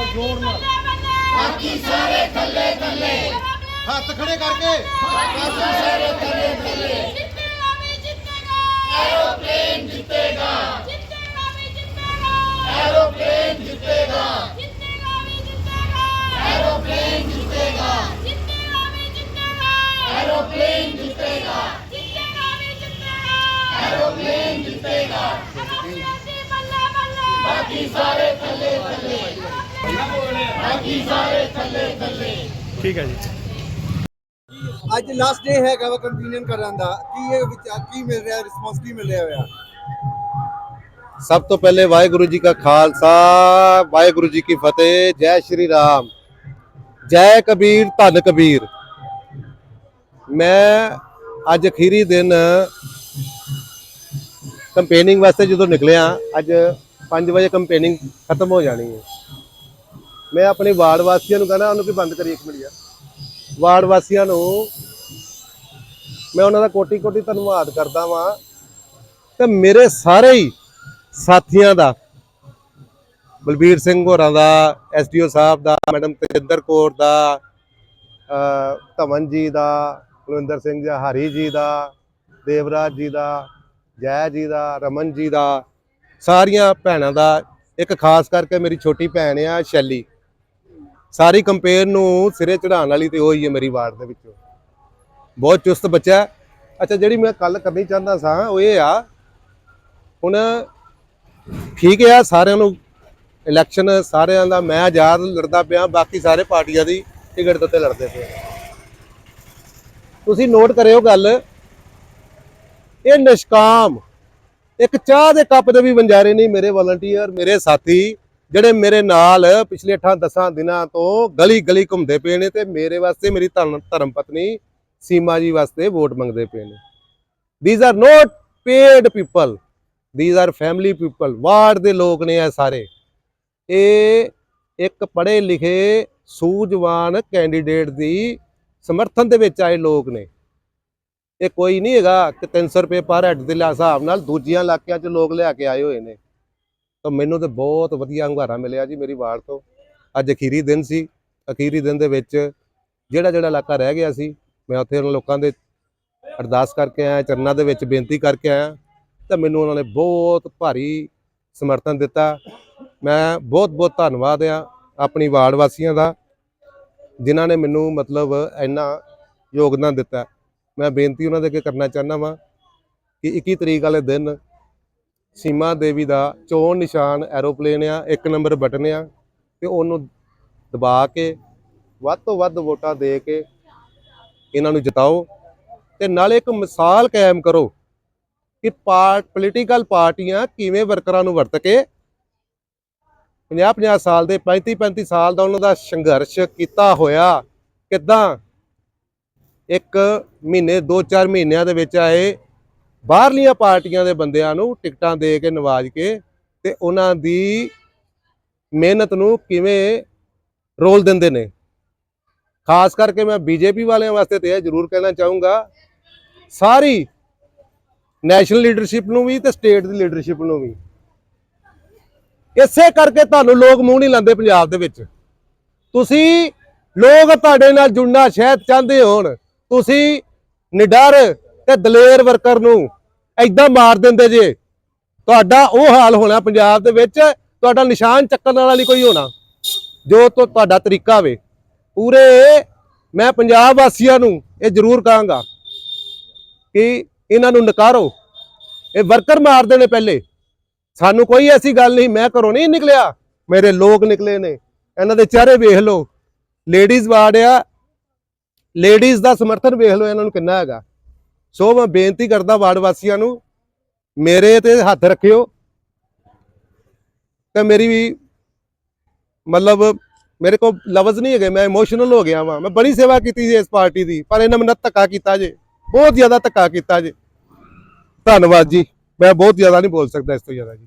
ਲਾਓ ਜ਼ੋਰ ਨਾਲ ਬਾਕੀ ਸਾਰੇ ਥੱਲੇ ਥੱਲੇ ਹੱਥ ਖੜੇ ਕਰਕੇ ਬਾਕੀ ਸਾਰੇ ਥੱਲੇ ਥੱਲੇ ਜਿੱਤੇਗਾ ਵੀ ਜਿੱਤੇਗਾ ਐਰੋਪਲੇਨ ਜਿੱਤੇਗਾ ਜਿੱਤੇਗਾ ਵੀ ਜਿੱਤੇਗਾ ਐਰੋਪਲੇਨ ਜਿੱਤੇਗਾ ਜਿੱਤੇਗਾ ਵੀ ਜਿੱਤੇਗਾ ਐਰੋਪਲੇਨ ਜਿੱਤੇਗਾ ਜਿੱਤੇਗਾ ਵੀ ਜਿੱਤੇਗਾ ਐਰੋਪਲੇਨ ਜਿੱਤੇਗਾ ਜਿੱਤੇਗਾ ਵੀ ਜਿੱਤੇਗਾ ਐਰੋਪਲੇਨ ਜਿੱਤੇਗਾ ਬਾਕੀ ਸਾਰੇ ਥੱਲੇ ਥੱਲੇ ਬਾਕੀ ਸਾਰੇ ਥੱਲੇ ਥੱਲੇ। ਠੀਕ ਹੈ ਜੀ। ਅੱਜ ਲਾਸਟ ਡੇ ਹੈਗਾ ਵਾ ਕੰਟੀਨਿਊ ਕਰਨ ਦਾ। ਕੀ ਇਹ ਵਿਚਾਰ ਕੀ ਮਿਲ ਰਿਹਾ? ਰਿਸਪੌਂਸ ਕੀ ਮਿਲ ਰਿਹਾ ਹੋਇਆ? ਸਭ ਤੋਂ ਪਹਿਲੇ ਵਾਹਿਗੁਰੂ ਜੀ ਕਾ ਖਾਲਸਾ ਵਾਹਿਗੁਰੂ ਜੀ ਕੀ ਫਤਿਹ ਜੈ ਸ਼੍ਰੀ ਰਾਮ। ਜੈ ਕਬੀਰ ਧੰਨ ਕਬੀਰ। ਮੈਂ ਅੱਜ ਅਖੀਰੀ ਦਿਨ ਕੰਪੇਨਿੰਗ ਵਾਸਤੇ ਜਦੋਂ ਨਿਕਲਿਆ ਅੱਜ 5 ਵਜੇ ਕੰਪੇਨਿੰਗ ਖਤਮ ਹੋ ਜਾਣੀ ਹੈ। ਮੈਂ ਆਪਣੇ ਵਾਰਡ ਵਾਸੀਆਂ ਨੂੰ ਕਹਿੰਦਾ ਉਹਨੂੰ ਕਿ ਬੰਦ ਕਰੀ ਇੱਕ ਮਿੰਟ ਯਾਰ। ਵਾਰਡ ਵਾਸੀਆਂ ਨੂੰ ਮੈਂ ਉਹਨਾਂ ਦਾ ਕੋਟੀ ਕੋਟੀ ਧੰਨਵਾਦ ਕਰਦਾ ਵਾਂ ਤੇ ਮੇਰੇ ਸਾਰੇ ਹੀ ਸਾਥੀਆਂ ਦਾ, ਬਲਬੀਰ ਸਿੰਘ ਹੋਰਾਂ ਦਾ ਐਸਡੀਓ ਸਾਹਿਬ ਦਾ, ਮੈਡਮ ਤੇਜਿੰਦਰ ਕੌਰ ਦਾ ਧਵਨ ਜੀ ਦਾ, ਕੁਲਵਿੰਦਰ ਸਿੰਘ ਜੀ ਹਰੀ ਜੀ ਦਾ, ਦੇਵਰਾਜ ਜੀ ਦਾ, ਜੈ ਜੀ ਦਾ, ਰਮਨ ਜੀ ਦਾ, ਸਾਰੀਆਂ ਭੈਣਾਂ ਦਾ, ਇੱਕ ਖਾਸ ਕਰਕੇ ਮੇਰੀ ਛੋਟੀ ਭੈਣ ਆ ਸ਼ੈਲੀ। ਸਾਰੀ ਕੰਪੇਅਰ ਨੂੰ ਸਿਰੇ ਚੜਾਉਣ ਵਾਲੀ ਤੇ ਉਹ ਹੀ ਹੈ ਮੇਰੀ ਵਾਰਡ ਦੇ ਵਿੱਚੋਂ। ਬਹੁਤ ਚੁਸਤ ਬੱਚਾ ਅੱਛਾ, ਜਿਹੜੀ ਮੈਂ ਕੱਲ ਕਰਨੀ ਚਾਹੁੰਦਾ ਸਾਂ, ਉਹ ਇਹ ਆ, ਹੁਣ ਠੀਕ ਆ, ਸਾਰਿਆਂ ਨੂੰ ਇਲੈਕਸ਼ਨ ਸਾਰਿਆਂ ਦਾ ਮੈਂ ਆਜ਼ਾਦ ਲੜਦਾ ਪਿਆ, ਬਾਕੀ ਸਾਰੇ ਪਾਰਟੀਆਂ ਦੀ ਟਿਕਟ ਦੇ ਉੱਤੇ ਲੜਦੇ ਪਏ ਤੁਸੀਂ ਨੋਟ ਕਰਿਓ ਗੱਲ, ਇਹ ਨਿਸ਼ਕਾਮ, ਇੱਕ ਚਾਹ ਦੇ ਕੱਪ ਦੇ ਵੀ ਵੰਜਾਰੇ ਨਹੀਂ ਮੇਰੇ ਵਲੰਟੀਅਰ ਮੇਰੇ ਸਾਥੀ। ਜਿਹੜੇ ਮੇਰੇ ਨਾਲ ਪਿਛਲੇ 8-10 ਦਿਨਾਂ ਤੋਂ ਗਲੀ ਗਲੀ ਘੁੰਮਦੇ ਪਏ ਨੇ ਤੇ ਮੇਰੇ ਵਾਸਤੇ ਮੇਰੀ ਧਰਮ ਧਰਮ ਪਤਨੀ ਸੀਮਾ ਜੀ ਵਾਸਤੇ ਵੋਟ ਮੰਗਦੇ ਪਏ ਨੇ। These are not paid people these are family people ward ਦੇ ਲੋਕ ਨੇ ਇਹ ਸਾਰੇ। ਇਹ ਇੱਕ ਪੜ੍ਹੇ ਲਿਖੇ ਸੂਝਵਾਨ ਕੈਂਡੀਡੇਟ ਦੀ ਸਮਰਥਨ ਦੇ ਵਿੱਚ ਆਏ ਲੋਕ ਨੇ। ਇਹ ਕੋਈ ਨਹੀਂ ਹੈਗਾ ਕਿ 300 ਰੁਪਏ ਪਰ ਹੈਡ ਦੇ ਹਿਸਾਬ ਨਾਲ ਦੂਜੀਆਂ ਇਲਾਕਿਆਂ 'ਚ ਲੋਕ ਲਿਆ ਕੇ ਆਏ ਹੋਏ ਨੇ। ਤਾਂ ਮੈਨੂੰ ਤੇ ਬਹੁਤ ਵਧੀਆ ਹੰਗਾਰਾ ਮਿਲਿਆ ਜੀ ਮੇਰੀ ਵਾਰਡ ਤੋਂ। ਅੱਜ ਅਖੀਰੀ ਦਿਨ ਸੀ। ਅਖੀਰੀ ਦਿਨ ਦੇ ਵਿੱਚ ਜਿਹੜਾ ਜਿਹੜਾ ਇਲਾਕਾ ਰਹਿ ਗਿਆ ਸੀ, ਮੈਂ ਉੱਥੇ ਉਹਨਾਂ ਲੋਕਾਂ ਦੇ ਅਰਦਾਸ ਕਰਕੇ ਆਇਆ, ਚਰਨਾਂ ਦੇ ਵਿੱਚ ਬੇਨਤੀ ਕਰਕੇ ਆਇਆ। ਤਾਂ ਮੈਨੂੰ ਉਹਨਾਂ ਨੇ ਬਹੁਤ ਭਾਰੀ ਸਮਰਥਨ ਦਿੱਤਾ। ਮੈਂ ਬਹੁਤ ਬਹੁਤ ਧੰਨਵਾਦ ਆ ਆਪਣੀ ਵਾਰਡ ਵਾਸੀਆਂ ਦਾ, ਜਿਨ੍ਹਾਂ ਨੇ ਮੈਨੂੰ ਮਤਲਬ ਇੰਨਾ ਯੋਗਦਾਨ ਦਿੱਤਾ। ਮੈਂ ਬੇਨਤੀ ਉਹਨਾਂ ਦੇ ਅੱਗੇ ਕਰਨਾ ਚਾਹੁੰਦਾ ਵਾਂ ਕਿ 21 ਤਰੀਕ ਵਾਲੇ ਦਿਨ ਸੀਮਾ ਦੇਵੀ ਦਾ ਚੋਣ ਨਿਸ਼ਾਨ ਐਰੋਪਲੇਨ ਆ, ਇੱਕ ਨੰਬਰ ਬਟਨ ਆ, ਤੇ ਉਹਨੂੰ ਦਬਾ ਕੇ, ਵੱਧ ਤੋਂ ਵੱਧ ਵੋਟਾਂ ਦੇ ਕੇ ਇਹਨਾਂ ਨੂੰ ਜਿਤਾਓ। ਤੇ ਨਾਲੇ ਇੱਕ ਮਿਸਾਲ ਕਾਇਮ ਕਰੋ ਕਿ ਪਾਰਟ ਪੋਲੀਟੀਕਲ ਪਾਰਟੀਆਂ ਕਿਵੇਂ ਵਰਕਰਾਂ ਨੂੰ ਵਰਤ ਕੇ 50-50 ਸਾਲ ਦੇ 35-35 ਸਾਲ ਦਾ ਉਹਨਾਂ ਦਾ ਸੰਘਰਸ਼ ਕੀਤਾ ਹੋਇਆ। ਕਿਦਾਂ? ਇੱਕ ਮਹੀਨੇ 2-4 ਮਹੀਨਿਆਂ ਦੇ ਵਿੱਚ ਆਏ ਬਾਹਰਲੀਆਂ ਪਾਰਟੀਆਂ ਦੇ ਬੰਦਿਆਂ ਨੂੰ ਟਿਕਟਾਂ ਦੇ ਕੇ ਨਵਾਜ ਕੇ ਤੇ ਉਹਨਾਂ ਦੀ ਮਿਹਨਤ ਨੂੰ ਕਿਵੇਂ ਰੋਲ ਦਿੰਦੇ ਨੇ। ਖਾਸ ਕਰਕੇ ਮੈਂ ਬੀਜੇਪੀ ਵਾਲਿਆਂ ਵਾਸਤੇ ਤੇ ਇਹ ਜ਼ਰੂਰ ਕਹਿਣਾ ਚਾਹੂੰਗਾ, ਸਾਰੀ ਨੈਸ਼ਨਲ ਲੀਡਰਸ਼ਿਪ ਨੂੰ ਵੀ ਤੇ ਸਟੇਟ ਦੀ ਲੀਡਰਸ਼ਿਪ ਨੂੰ ਵੀ। ਇਸੇ ਕਰਕੇ ਤੁਹਾਨੂੰ ਲੋਕ ਮੂੰਹ ਨਹੀਂ ਲਾਉਂਦੇ ਪੰਜਾਬ ਦੇ ਵਿੱਚ। ਤੁਸੀਂ ਲੋਕ ਤੁਹਾਡੇ ਨਾਲ ਜੁੜਨਾ ਸ਼ਾਇਦ ਚਾਹੁੰਦੇ ਹੋਣ, ਤੁਸੀਂ ਨਿਡਰ ਤੇ ਦਲੇਰ ਵਰਕਰ ਨੂੰ ਐਦਾਂ ਮਾਰ ਦਿੰਦੇ ਜੇ। ਤੁਹਾਡਾ ਉਹ ਹਾਲ ਹੋਣਾ ਪੰਜਾਬ ਦੇ ਵਿੱਚ, ਤੁਹਾਡਾ ਨਿਸ਼ਾਨ ਚੱਕਣ ਵਾਲਾ ਨਹੀਂ ਕੋਈ ਹੋਣਾ। ਜੋ ਤੁਹਾਡਾ ਤਰੀਕਾ ਹੋਵੇ ਪੂਰੇ ਮੈਂ ਪੰਜਾਬ ਵਾਸੀਆਂ ਨੂੰ ਇਹ ਜ਼ਰੂਰ ਕਹਾਂਗਾ ਕਿ ਇਹਨਾਂ ਨੂੰ ਨਕਾਰੋ। ਇਹ ਵਰਕਰ ਮਾਰਦੇ ਨੇ ਪਹਿਲੇ। ਸਾਨੂੰ ਕੋਈ ਐਸੀ ਗੱਲ ਨਹੀਂ, ਮੈਂ ਘਰੋਂ ਨਹੀਂ ਨਿਕਲਿਆ। ਮੇਰੇ ਲੋਕ ਨਿਕਲੇ ਨੇ। ਇਹਨਾਂ ਦੇ ਚਿਹਰੇ ਵੇਖ ਲਓ। ਲੇਡੀਜ਼ ਵਾਰਡ ਆ। ਲੇਡੀਜ਼ ਦਾ ਸਮਰਥਨ ਵੇਖ ਲਓ ਇਹਨਾਂ ਨੂੰ ਕਿੰਨਾ ਹੈਗਾ। ਸੋ ਮੈਂ ਬੇਨਤੀ ਕਰਦਾ ਵਾਰਡ ਵਾਸੀਆਂ ਨੂੰ, ਮੇਰੇ ਤੇ ਹੱਥ ਰੱਖਿਓ ਤੇ ਮੇਰੀ ਵੀ ਮਤਲਬ ਮੇਰੇ ਕੋਲ ਲਫ਼ਜ਼ ਨਹੀਂ ਹੈਗੇ, ਮੈਂ ਇਮੋਸ਼ਨਲ ਹੋ ਗਿਆ ਵਾਂ। ਮੈਂ ਬੜੀ ਸੇਵਾ ਕੀਤੀ ਸੀ ਇਸ ਪਾਰਟੀ ਦੀ, ਪਰ ਇਹਨਾਂ ਮੈਨੂੰ ਧੱਕਾ ਕੀਤਾ ਜੇ, ਬਹੁਤ ਜ਼ਿਆਦਾ ਧੱਕਾ ਕੀਤਾ ਜੇ। ਧੰਨਵਾਦ ਜੀ, ਮੈਂ ਬਹੁਤ ਜ਼ਿਆਦਾ ਨਹੀਂ ਬੋਲ ਸਕਦਾ ਇਸ ਤੋਂ ਜ਼ਿਆਦਾ ਜੀ।